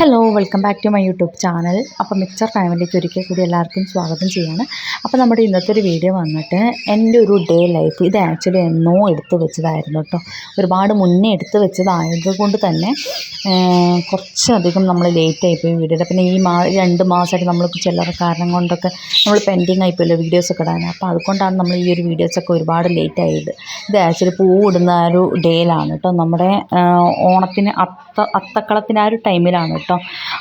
Hello welcome back to my YouTube channel അപ്പോൾ mixer ഫാമിലിക്ക് ഒരിക്കൽ കൂടി എല്ലാവർക്കും സ്വാഗതം ചെയ്യാണ്. അപ്പോൾ നമ്മുടെ ഇന്നത്തെ ഒരു വീഡിയോ വന്നിട്ട് എന്റെ ഒരു ഡേ ലൈഫ് ഇത് ആക്ച്വലി എന്നോ എടുത്തു വെച്ചതായിരുന്നു കേട്ടോ ഒരുപാട് മുന്നേ എടുത്ത് വെച്ചതായതുകൊണ്ട് തന്നെ കുറച്ചധികം നമ്മൾ ലേറ്റ് ആയിപ്പോയി വീഡിയോ പിന്നെ ഈ മാ രണ്ട് മാസമായിട്ട് നമ്മൾ ചിലർ കാരണം കൊണ്ടൊക്കെ നമ്മൾ പെൻഡിങ് ആയിപ്പോയല്ലോ വീഡിയോസൊക്കെ ഇടാൻ. അപ്പോൾ അതുകൊണ്ടാണ് നമ്മൾ ഈ ഒരു വീഡിയോസൊക്കെ ഒരുപാട് ലേറ്റ് ആയത്. ഇത് ആക്ച്വലി പൂവിടുന്ന ആ ഒരു ഡേയിലാണ് കേട്ടോ നമ്മുടെ ഓണത്തിന് അത്ത അത്തക്കളത്തിന് ആ ഒരു ടൈമിലാണ്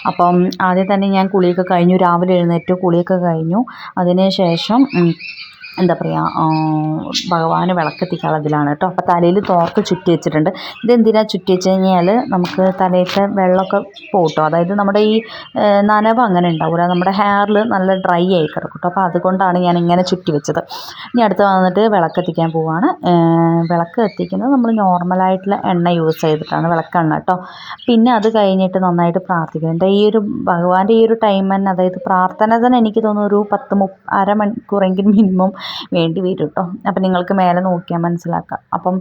അപ്പം ആദ്യം തന്നെ ഞാൻ കുളിയൊക്കെ കഴിഞ്ഞു. രാവിലെ എഴുന്നേറ്റു. കുളിയൊക്കെ കഴിഞ്ഞു. അതിന് ശേഷം എന്താ പറയുക ഭഗവാന് വിളക്കെത്തിക്കാനുള്ളതിലാണ് കേട്ടോ. അപ്പോൾ തലയിൽ തോർത്ത് ചുറ്റി വെച്ചിട്ടുണ്ട്. ഇതെന്തിനാണ് ചുറ്റി വെച്ച് കഴിഞ്ഞാൽ നമുക്ക് തലയിലത്തെ വെള്ളമൊക്കെ പോട്ടോ. അതായത് നമ്മുടെ ഈ നനവ് അങ്ങനെ ഉണ്ടാവില്ല നമ്മുടെ ഹെയറിൽ നല്ല ഡ്രൈ ആയി കിടക്കും കേട്ടോ. അപ്പോൾ അതുകൊണ്ടാണ് ഞാൻ ഇങ്ങനെ ചുറ്റി വെച്ചത്. ഇനി അടുത്ത് വന്നിട്ട് വിളക്കെത്തിക്കാൻ പോവാണ്. വിളക്ക് എത്തിക്കുന്നത് നമ്മൾ നോർമലായിട്ടുള്ള എണ്ണ യൂസ് ചെയ്തിട്ടാണ് വിളക്കെണ്ണ കേട്ടോ. പിന്നെ അത് കഴിഞ്ഞിട്ട് നന്നായിട്ട് പ്രാർത്ഥിക്കുന്നുണ്ട് ഈ ഒരു ഭഗവാന്റെ ഈ ഒരു ടൈം തന്നെ അതായത് പ്രാർത്ഥന തന്നെ എനിക്ക് തോന്നുന്നു ഒരു പത്ത് മുപ്പ അരമണിക്കൂറെങ്കിലും മിനിമം വേണ്ടി വരും കേട്ടോ അപ്പം നിങ്ങൾക്ക് മേലെ നോക്കിയാൽ മനസ്സിലാക്കാം. അപ്പം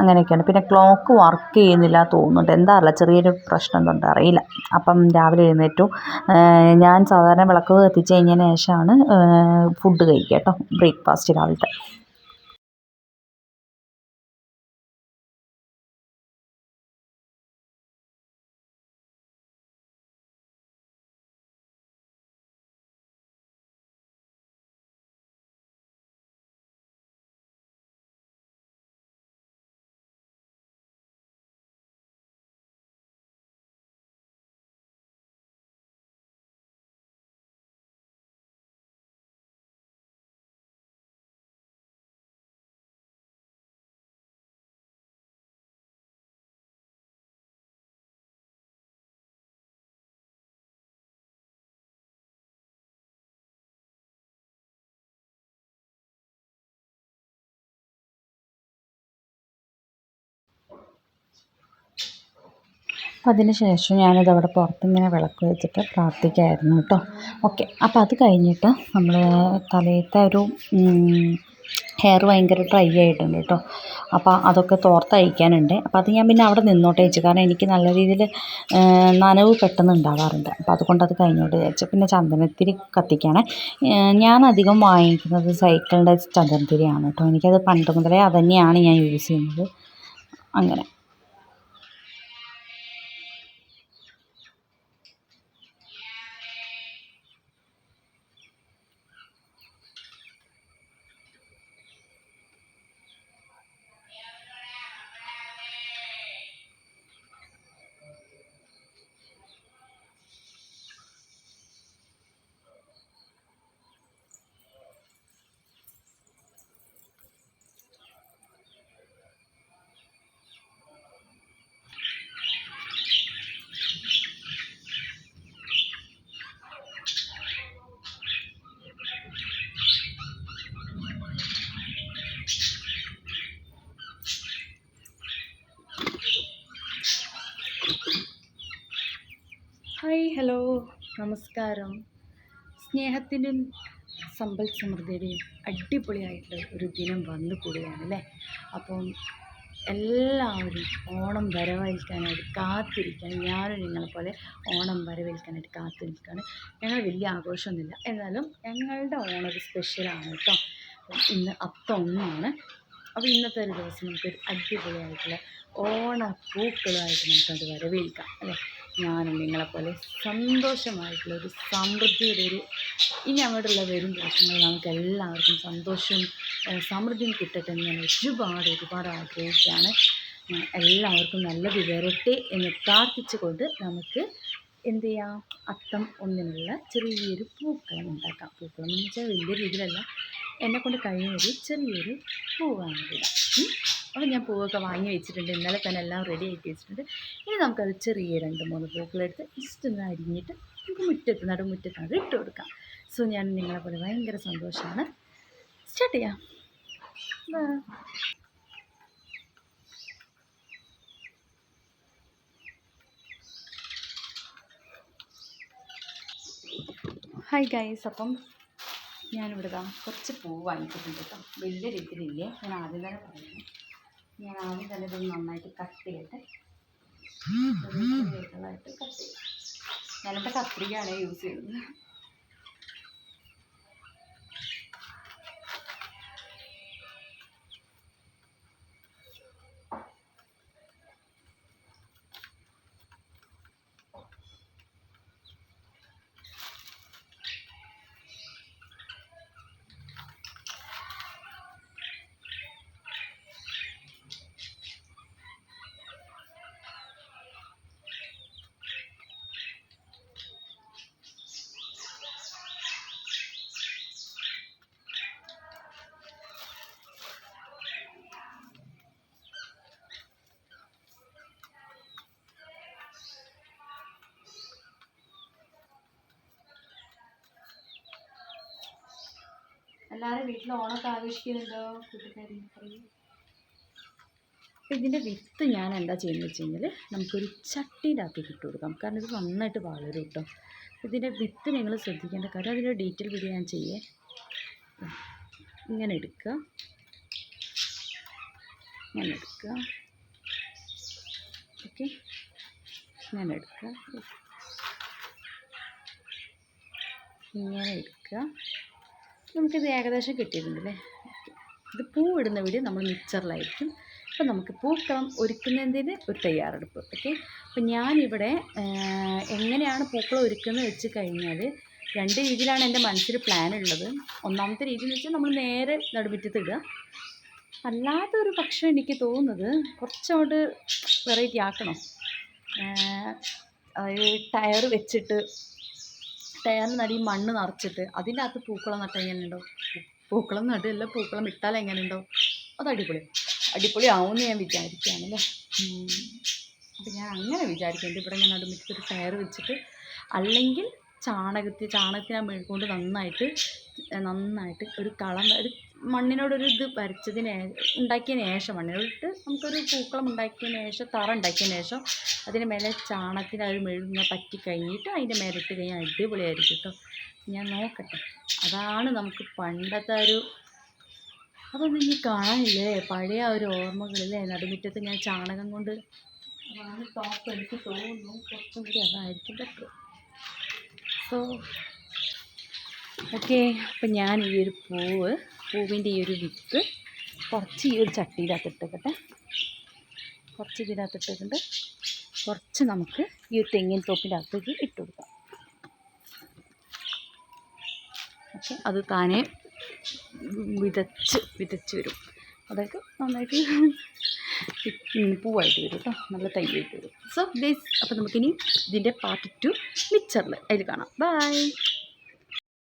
അങ്ങനെയൊക്കെയാണ്. പിന്നെ ക്ലോക്ക് വർക്ക് ചെയ്യുന്നില്ല തോന്നുന്നുണ്ട്. എന്താ അറിയില്ല. ചെറിയൊരു പ്രശ്നം എന്തുണ്ട് അറിയില്ല. അപ്പം രാവിലെ എഴുന്നേറ്റു. ഞാൻ സാധാരണ വിളക്ക് കത്തിച്ച് കഴിഞ്ഞതിന് ശേഷമാണ് ഫുഡ് കഴിക്കുക കേട്ടോ ബ്രേക്ക്ഫാസ്റ്റ് രാവിലത്തെ. അപ്പം അതിന് ശേഷം ഞാനത് അവിടെ പുറത്തിങ്ങനെ വിളക്ക് വെച്ചിട്ട് പ്രാർത്ഥിക്കായിരുന്നു കേട്ടോ. ഓക്കെ അപ്പോൾ അത് കഴിഞ്ഞിട്ട് നമ്മൾ തലയത്തെ ഒരു ഹെയർ ഭയങ്കര ഡ്രൈ ആയിട്ടുണ്ട് കേട്ടോ. അപ്പോൾ അതൊക്കെ തോർത്തയക്കാനുണ്ട് അപ്പോൾ അത് ഞാൻ പിന്നെ അവിടെ നിന്നോട്ടെ വെച്ചു. കാരണം എനിക്ക് നല്ല രീതിയിൽ നനവ് പെട്ടെന്ന് ഉണ്ടാവാറുണ്ട്. അപ്പോൾ അതുകൊണ്ട് അത് കഴിഞ്ഞോട്ട് വിചാരിച്ചു. പിന്നെ ചന്ദനത്തിരി കത്തിക്കാണ്. ഞാൻ അധികം വാങ്ങിക്കുന്നത് സൈക്കിളിന്റെ ചന്ദനത്തിരിയാണ് കേട്ടോ. എനിക്കത് പണ്ട് മുതലേ അത് ഞാൻ യൂസ് ചെയ്യുന്നത്. അങ്ങനെ. നമസ്കാരം. സ്നേഹത്തിന്റെയും സമ്പൽ സമൃദ്ധിയുടെയും അടിപൊളിയായിട്ടുള്ള ഒരു ദിനം വന്നു കൂടുകയാണ് അല്ലേ? അപ്പം എല്ലാവരും ഓണം വരവേൽക്കാനായിട്ട് കാത്തിരിക്കാൻ ഞാനും നിങ്ങളെപ്പോലെ ഓണം വരവേൽക്കാനായിട്ട് കാത്തിരിക്കുകയാണ്. ഞങ്ങൾ വലിയ ആഘോഷമൊന്നുമില്ല. എന്നാലും ഞങ്ങളുടെ ഓണം സ്പെഷ്യലാണ് കേട്ടോ. ഇന്ന് അത്ത ഒന്നാണ്. അപ്പോൾ ഇന്നത്തെ ഒരു ദിവസം നമുക്കൊരു അടിപൊളിയായിട്ടുള്ള ഓണപ്പൂക്കളുമായിട്ട് നമുക്കത് വരവേൽക്കാം അല്ലേ? ഞാനും നിങ്ങളെപ്പോലെ സന്തോഷമായിട്ടുള്ള ഒരു സമൃദ്ധിയുടെ ഒരു ഇനി അങ്ങോട്ടുള്ള വരും ദിവസങ്ങളിൽ നമുക്ക് എല്ലാവർക്കും സന്തോഷവും സമൃദ്ധിയും കിട്ടട്ടെ എന്ന് ഞാൻ ഒരുപാട് ഒരുപാട് ആഗ്രഹിക്കുകയാണ്. എല്ലാവർക്കും നല്ലത് വരട്ടെ എന്ന് പ്രാർത്ഥിച്ചുകൊണ്ട് നമുക്ക് എന്ത് ചെയ്യാം? അത്തം ഒന്നിനുള്ള ചെറിയൊരു പൂക്കളം ഉണ്ടാക്കാം. പൂക്കളം എന്ന് വെച്ചാൽ വലിയ രീതിയിലല്ല എന്നെ കൊണ്ട് കഴിയുന്നൊരു ചെറിയൊരു പൂവാണ് ഇടാം അപ്പോൾ ഞാൻ പൂവൊക്കെ വാങ്ങി വെച്ചിട്ടുണ്ട്. ഇന്നലെ തന്നെ എല്ലാം റെഡി ആക്കി വെച്ചിട്ടുണ്ട്. ഇനി നമുക്കത് ചെറിയ രണ്ട് മൂന്ന് പൂക്കളെടുത്ത് ജസ്റ്റ് ഒന്ന് അരിഞ്ഞിട്ട് നമുക്ക് മുറ്റത്ത് നടുമുറ്റത്ത് അത് ഇട്ട് കൊടുക്കാം. സോ ഞാൻ നിങ്ങളെ പോലെ ഭയങ്കര സന്തോഷമാണ്. സ്റ്റാർട്ട് ചെയ്യാം. ഹായ് ഗൈസ് അപ്പം ഞാനിവിടെ കുറച്ച് പൂ വാങ്ങിച്ചിട്ടുണ്ട് കേട്ടോ. വലിയ രീതിയിലില്ലേ? ഞാൻ ആദ്യം തന്നെ പറയുന്നു. ഞാൻ ആദ്യം തന്നെ ഇത് നന്നായിട്ട് കട്ട് ചെയ്തിട്ട് കട്ട് ചെയ്യാം. ഞാനിപ്പോൾ കത്രികയാണ് യൂസ് ചെയ്യുന്നത്. എല്ലാവരും വീട്ടിൽ ഓണമൊക്കെ ആഘോഷിക്കുന്നുണ്ടോ? കൂട്ടുകാരി പറയൂ? ഇതിന്റെ വിത്ത് ഞാൻ എന്താ ചെയ്യുന്നത് വെച്ച് കഴിഞ്ഞാൽ നമുക്കൊരു അകത്തേക്ക് ഇട്ട് കൊടുക്കാം. കാരണം ഇത് നന്നായിട്ട് വളരും കേട്ടോ. ഇതിന്റെ വിത്ത് നിങ്ങൾ ശ്രദ്ധിക്കേണ്ട കാര്യം അതിന്റെ ഡീറ്റെയിൽ വീഡിയോ ഞാൻ ചെയ്യേ. ഇങ്ങനെ എടുക്കുക ഇങ്ങനെ എടുക്കുക ഓക്കെ. ഇങ്ങനെ എടുക്കുക ഇങ്ങനെ എടുക്കുക നമുക്കിത് ഏകദേശം കിട്ടിയിട്ടുണ്ടല്ലേ? അല്ലേ ഇത് പൂ ഇടുന്ന വീഡിയോ നമ്മൾ മിക്സറിലായിരിക്കും അപ്പോൾ നമുക്ക് പൂക്കളം ഒരുക്കുന്നതിന് ഒരു തയ്യാറെടുപ്പ് ഓക്കെ? അപ്പോൾ ഞാനിവിടെ എങ്ങനെയാണ് പൂക്കളം ഒരുക്കുന്നത് വെച്ച് കഴിഞ്ഞാൽ രണ്ട് രീതിയിലാണ് എന്റെ മനസ്സിൽ പ്ലാൻ ഉള്ളത്. ഒന്നാമത്തെ രീതി എന്ന് വെച്ചാൽ നമ്മൾ നേരെ നടുമുറ്റത്ത് ഇടുക. അല്ലാത്തൊരു പക്ഷം എനിക്ക് തോന്നുന്നത് കുറച്ചങ്ങോട്ട് വെറൈറ്റി ആക്കണം. അതായത് ടയർ വെച്ചിട്ട് ടയറിന് നടി മണ്ണ് നിറച്ചിട്ട് അതിന്റെ അകത്ത് പൂക്കളം നട്ടാൽ എങ്ങനെ ഉണ്ടാവും? പൂക്കളം നടുകയല്ല പൂക്കളം ഇട്ടാൽ എങ്ങനെ ഉണ്ടാവും? അത് അടിപൊളി. അടിപൊളി ആവുമെന്ന് ഞാൻ വിചാരിക്കുകയാണല്ലേ അപ്പം ഞാൻ അങ്ങനെ വിചാരിക്കുന്നുണ്ട് ഇവിടെ ഞാൻ നടുമുറ്റത്തൊരു ടയർ വെച്ചിട്ട് അല്ലെങ്കിൽ ചാണകത്തിൽ ചാണകത്തിനെ മെഴുകൊണ്ട് നന്നായിട്ട് നന്നായിട്ട് ഒരു കളം ഒരു മണ്ണിനോടൊരു ഇത് വരച്ചതിന് ഉണ്ടാക്കിയതിന് ശേഷം മണ്ണിനോടിട്ട് നമുക്കൊരു പൂക്കളം ഉണ്ടാക്കിയതിന് ശേഷം തറ ഉണ്ടാക്കിയതിന് ശേഷം അതിന് മേലെ ചാണകത്തിന് അത് മെഴുകുന്ന പറ്റി കഴിഞ്ഞിട്ട് അതിന്റെ മേലെ ഇട്ട് കഴിഞ്ഞാൽ അടിപൊളിയായിരിക്കും കേട്ടോ. ഞാൻ നോക്കട്ടെ. അതാണ് നമുക്ക് പണ്ടത്തെ ഒരു അതൊന്നും ഇനി കാണാനില്ലേ? പഴയ ഒരു ഓർമ്മകളില്ലേ നടുമുറ്റത്ത് ഞാൻ ചാണകം കൊണ്ട് അതാണ് ടോപ്പ് എനിക്ക് തോന്നുന്നു. കുറച്ചും കൂടി അതായിരിക്കും ബെറ്റർ സോ ഓക്കെ അപ്പം ഞാൻ ഈ ഒരു പൂവ് പൂവിന്റെ ഈ ഒരു വിത്ത് കുറച്ച് ഈ ഒരു ചട്ടിയിലകത്ത് ഇട്ടേക്കട്ടെ കുറച്ച് ഇതിനകത്ത് ഇട്ടിട്ടുണ്ട്. കുറച്ച് നമുക്ക് ഈ ഒരു തെങ്ങിൻ തോപ്പിന്റെ അകത്തേക്ക് ഇട്ട് കൊടുക്കാം. ഓക്കെ അത് താനെ വിതച്ച് വിതച്ച് വരും. അതൊക്കെ നന്നായിട്ട് പൂവായിട്ട് വരും കേട്ടോ നല്ല തൈയായിട്ട് വരും. സോ ബേസ് അപ്പോൾ നമുക്കിനി ഇതിന്റെ പാർട്ട് ടു മിക്സറിൽ അതിൽ കാണാം. ബൈ